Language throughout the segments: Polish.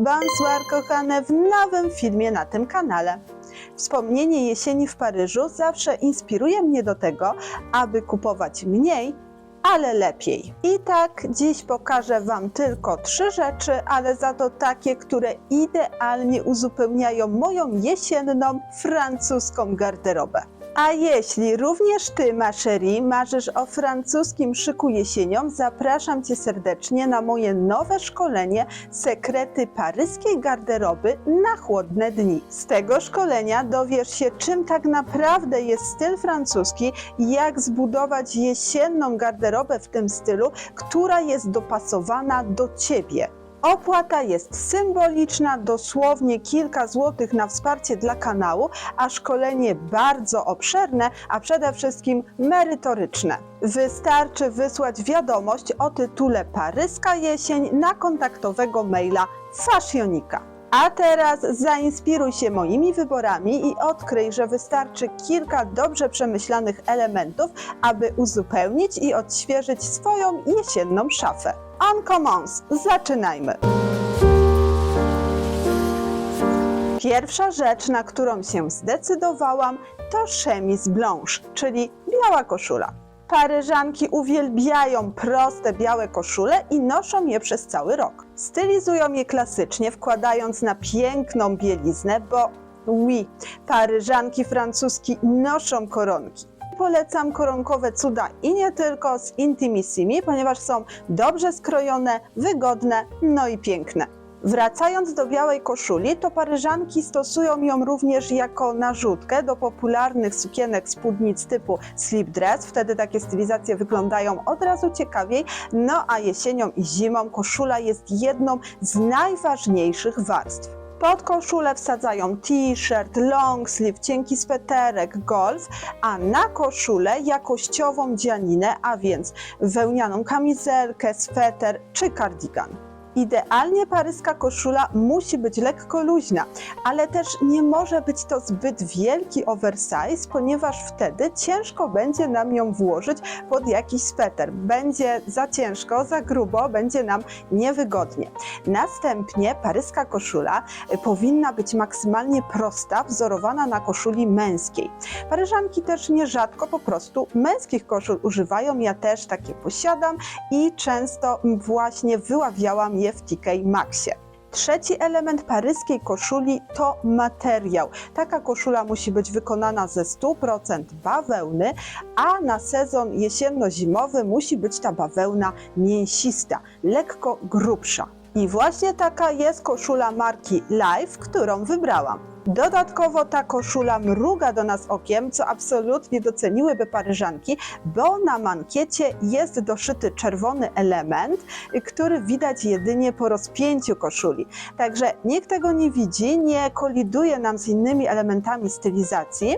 Bonsoir kochane w nowym filmie na tym kanale. Wspomnienie jesieni w Paryżu zawsze inspiruje mnie do tego, aby kupować mniej, ale lepiej. I tak dziś pokażę Wam tylko trzy rzeczy, ale za to takie, które idealnie uzupełniają moją jesienną francuską garderobę. A jeśli również Ty, ma marzysz o francuskim szyku jesienią, zapraszam Cię serdecznie na moje nowe szkolenie Sekrety paryskiej garderoby na chłodne dni. Z tego szkolenia dowiesz się, czym tak naprawdę jest styl francuski jak zbudować jesienną garderobę w tym stylu, która jest dopasowana do Ciebie. Opłata jest symboliczna, dosłownie kilka złotych na wsparcie dla kanału, a szkolenie bardzo obszerne, a przede wszystkim merytoryczne. Wystarczy wysłać wiadomość o tytule Paryska jesień na kontaktowego maila Fashionika. A teraz zainspiruj się moimi wyborami i odkryj, że wystarczy kilka dobrze przemyślanych elementów, aby uzupełnić i odświeżyć swoją jesienną szafę. On zaczynajmy! Pierwsza rzecz, na którą się zdecydowałam, to chemise blanche, czyli biała koszula. Paryżanki uwielbiają proste białe koszule i noszą je przez cały rok. Stylizują je klasycznie, wkładając na piękną bieliznę, bo oui, Paryżanki francuski noszą koronki. Polecam koronkowe cuda i nie tylko z Intimissimi, ponieważ są dobrze skrojone, wygodne, no i piękne. Wracając do białej koszuli, to Paryżanki stosują ją również jako narzutkę do popularnych sukienek spódnic typu slip dress. Wtedy takie stylizacje wyglądają od razu ciekawiej. No a jesienią i zimą koszula jest jedną z najważniejszych warstw. Pod koszulę wsadzają t-shirt, long sleeve, cienki sweterek, golf, a na koszulę jakościową dzianinę, a więc wełnianą kamizelkę, sweter czy kardigan. Idealnie paryska koszula musi być lekko luźna, ale też nie może być to zbyt wielki oversize, ponieważ wtedy ciężko będzie nam ją włożyć pod jakiś sweter. Będzie za ciężko, za grubo, będzie nam niewygodnie. Następnie paryska koszula y, powinna być maksymalnie prosta, wzorowana na koszuli męskiej. Paryżanki też nierzadko po prostu męskich koszul używają, ja też takie posiadam i często właśnie wyławiałam je w TK Maxie. Trzeci element paryskiej koszuli to materiał. Taka koszula musi być wykonana ze 100% bawełny, a na sezon jesienno-zimowy musi być ta bawełna mięsista, lekko grubsza. I właśnie taka jest koszula marki Life, którą wybrałam. Dodatkowo ta koszula mruga do nas okiem, co absolutnie doceniłyby Paryżanki, bo na mankiecie jest doszyty czerwony element, który widać jedynie po rozpięciu koszuli. Także nikt tego nie widzi, nie koliduje nam z innymi elementami stylizacji,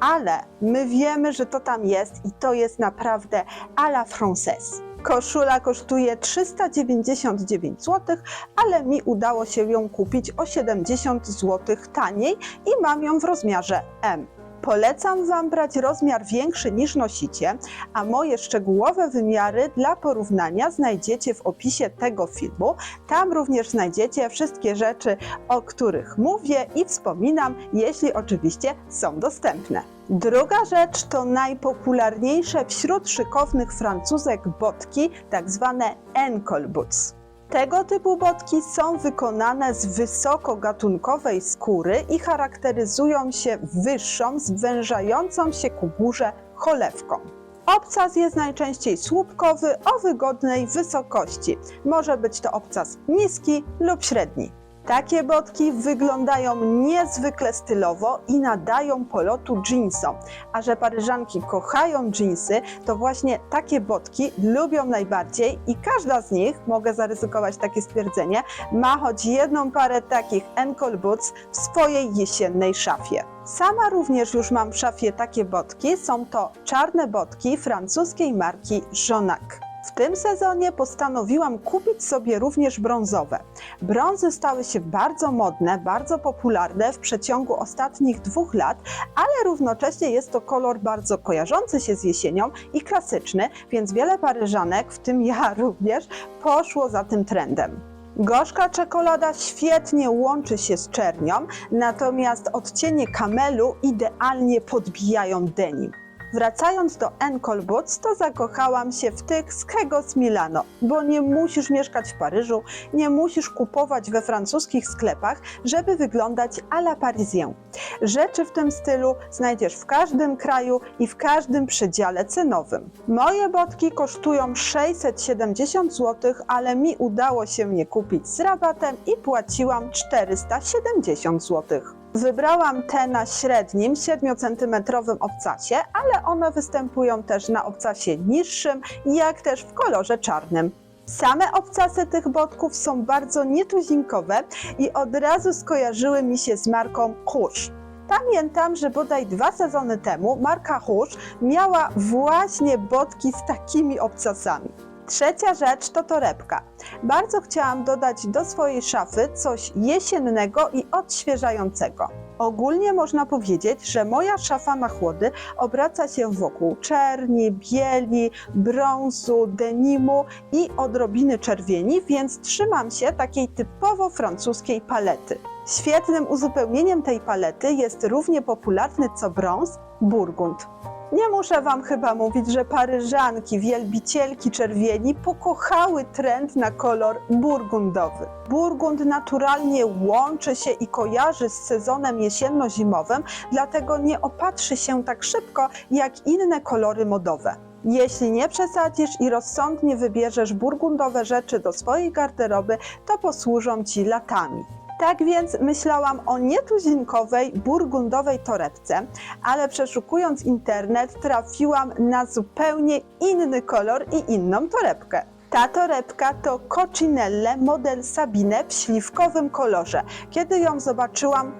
ale my wiemy, że to tam jest i to jest naprawdę à la française. Koszula kosztuje 399 zł, ale mi udało się ją kupić o 70 zł taniej i mam ją w rozmiarze M. Polecam Wam brać rozmiar większy niż nosicie, a moje szczegółowe wymiary dla porównania znajdziecie w opisie tego filmu. Tam również znajdziecie wszystkie rzeczy, o których mówię i wspominam, jeśli oczywiście są dostępne. Druga rzecz to najpopularniejsze wśród szykownych francuzek botki, tak zwane ankle boots. Tego typu botki są wykonane z wysokogatunkowej skóry i charakteryzują się wyższą, zwężającą się ku górze cholewką. Obcas jest najczęściej słupkowy o wygodnej wysokości. Może być to obcas niski lub średni. Takie botki wyglądają niezwykle stylowo i nadają polotu jeansom. A że Paryżanki kochają jeansy, to właśnie takie botki lubią najbardziej i każda z nich, mogę zaryzykować takie stwierdzenie, ma choć jedną parę takich ankle boots w swojej jesiennej szafie. Sama również już mam w szafie takie botki. Są to czarne botki francuskiej marki Jonac. W tym sezonie postanowiłam kupić sobie również brązowe. Brązy stały się bardzo modne, bardzo popularne w przeciągu ostatnich dwóch lat, ale równocześnie jest to kolor bardzo kojarzący się z jesienią i klasyczny, więc wiele Paryżanek, w tym ja również, poszło za tym trendem. Gorzka czekolada świetnie łączy się z czernią, natomiast odcienie kamelu idealnie podbijają denim. Wracając do Encol Boots, to zakochałam się w tych z Kegos Milano, bo nie musisz mieszkać w Paryżu, nie musisz kupować we francuskich sklepach, żeby wyglądać à la parisien. Rzeczy w tym stylu znajdziesz w każdym kraju i w każdym przedziale cenowym. Moje botki kosztują 670 zł, ale mi udało się je kupić z rabatem i płaciłam 470 zł. Wybrałam te na średnim 7 cm obcasie, ale one występują też na obcasie niższym, jak też w kolorze czarnym. Same obcasy tych botków są bardzo nietuzinkowe i od razu skojarzyły mi się z marką Hush. Pamiętam, że bodaj dwa sezony temu marka Hush miała właśnie botki z takimi obcasami. Trzecia rzecz to torebka. Bardzo chciałam dodać do swojej szafy coś jesiennego i odświeżającego. Ogólnie można powiedzieć, że moja szafa na chłody obraca się wokół czerni, bieli, brązu, denimu i odrobiny czerwieni, więc trzymam się takiej typowo francuskiej palety. Świetnym uzupełnieniem tej palety jest równie popularny co brąz burgund. Nie muszę Wam chyba mówić, że Paryżanki, wielbicielki czerwieni pokochały trend na kolor burgundowy. Burgund naturalnie łączy się i kojarzy z sezonem jesienno-zimowym, dlatego nie opatrzy się tak szybko jak inne kolory modowe. Jeśli nie przesadzisz i rozsądnie wybierzesz burgundowe rzeczy do swojej garderoby, to posłużą Ci latami. Tak więc myślałam o nietuzinkowej, burgundowej torebce, ale przeszukując internet trafiłam na zupełnie inny kolor i inną torebkę. Ta torebka to Coccinelle model Sabine w śliwkowym kolorze. Kiedy ją zobaczyłam,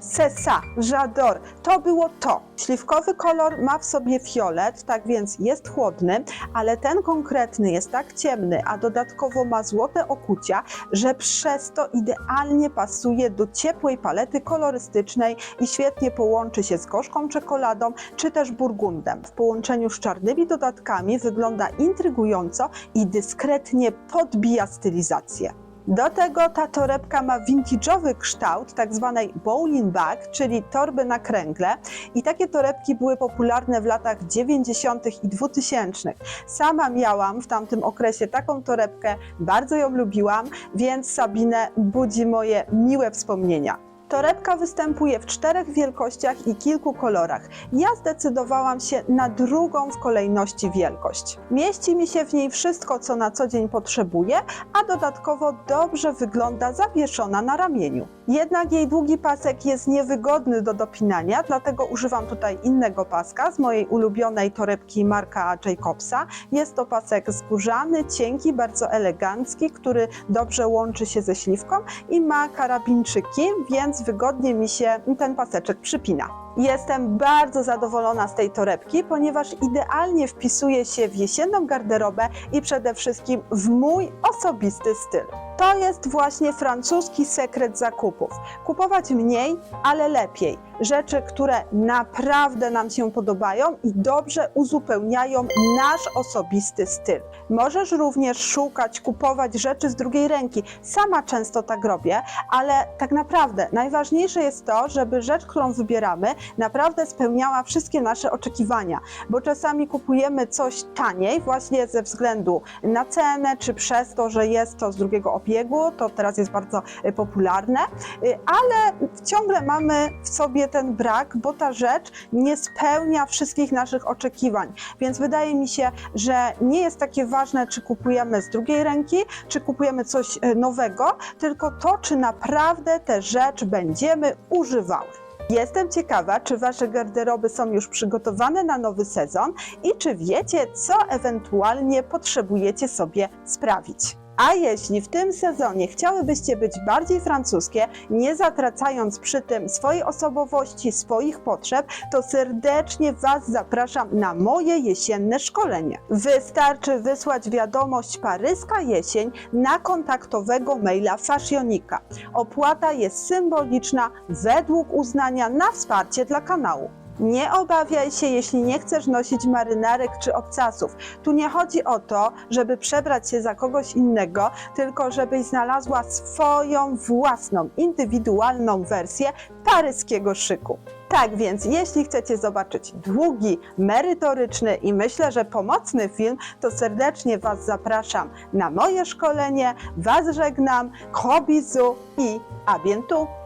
Sesa, J'adore, to było to. Śliwkowy kolor ma w sobie fiolet, tak więc jest chłodny, ale ten konkretny jest tak ciemny, a dodatkowo ma złote okucia, że przez to idealnie pasuje do ciepłej palety kolorystycznej i świetnie połączy się z gorzką czekoladą czy też burgundem. W połączeniu z czarnymi dodatkami wygląda intrygująco i dyskretnie podbija stylizację. Do tego ta torebka ma vintage'owy kształt, tak zwanej bowling bag, czyli torby na kręgle. I takie torebki były popularne w latach 90. i 2000. Sama miałam w tamtym okresie taką torebkę, bardzo ją lubiłam, więc Sabine budzi moje miłe wspomnienia. Torebka występuje w czterech wielkościach i kilku kolorach. Ja zdecydowałam się na drugą w kolejności wielkość. Mieści mi się w niej wszystko, co na co dzień potrzebuję, a dodatkowo dobrze wygląda zawieszona na ramieniu. Jednak jej długi pasek jest niewygodny do dopinania, dlatego używam tutaj innego paska z mojej ulubionej torebki Marka Jacobsa. Jest to pasek skórzany, cienki, bardzo elegancki, który dobrze łączy się ze śliwką i ma karabinczyki, więc wygodnie mi się ten paseczek przypina. Jestem bardzo zadowolona z tej torebki, ponieważ idealnie wpisuje się w jesienną garderobę i przede wszystkim w mój osobisty styl. To jest właśnie francuski sekret zakupów. Kupować mniej, ale lepiej. Rzeczy, które naprawdę nam się podobają i dobrze uzupełniają nasz osobisty styl. Możesz również szukać, kupować rzeczy z drugiej ręki. Sama często tak robię, ale tak naprawdę najważniejsze jest to, żeby rzecz, którą wybieramy, naprawdę spełniała wszystkie nasze oczekiwania, bo czasami kupujemy coś taniej właśnie ze względu na cenę, czy przez to, że jest to z drugiego obiegu, to teraz jest bardzo y, popularne, y, ale ciągle mamy w sobie ten brak, bo ta rzecz nie spełnia wszystkich naszych oczekiwań. Więc wydaje mi się, że nie jest takie ważne, czy kupujemy z drugiej ręki, czy kupujemy coś y, nowego, tylko to, czy naprawdę tę rzecz będziemy używały. Jestem ciekawa, czy Wasze garderoby są już przygotowane na nowy sezon i czy wiecie, co ewentualnie potrzebujecie sobie sprawić. A jeśli w tym sezonie chciałybyście być bardziej francuskie, nie zatracając przy tym swojej osobowości, swoich potrzeb, to serdecznie Was zapraszam na moje jesienne szkolenie. Wystarczy wysłać wiadomość Paryska Jesień na kontaktowego maila Fashionika. Opłata jest symboliczna według uznania na wsparcie dla kanału. Nie obawiaj się, jeśli nie chcesz nosić marynarek czy obcasów. Tu nie chodzi o to, żeby przebrać się za kogoś innego, tylko żebyś znalazła swoją własną, indywidualną wersję paryskiego szyku. Tak więc, jeśli chcecie zobaczyć długi, merytoryczny i myślę, że pomocny film, to serdecznie Was zapraszam na moje szkolenie. Was żegnam, Kobizu i a bientôt!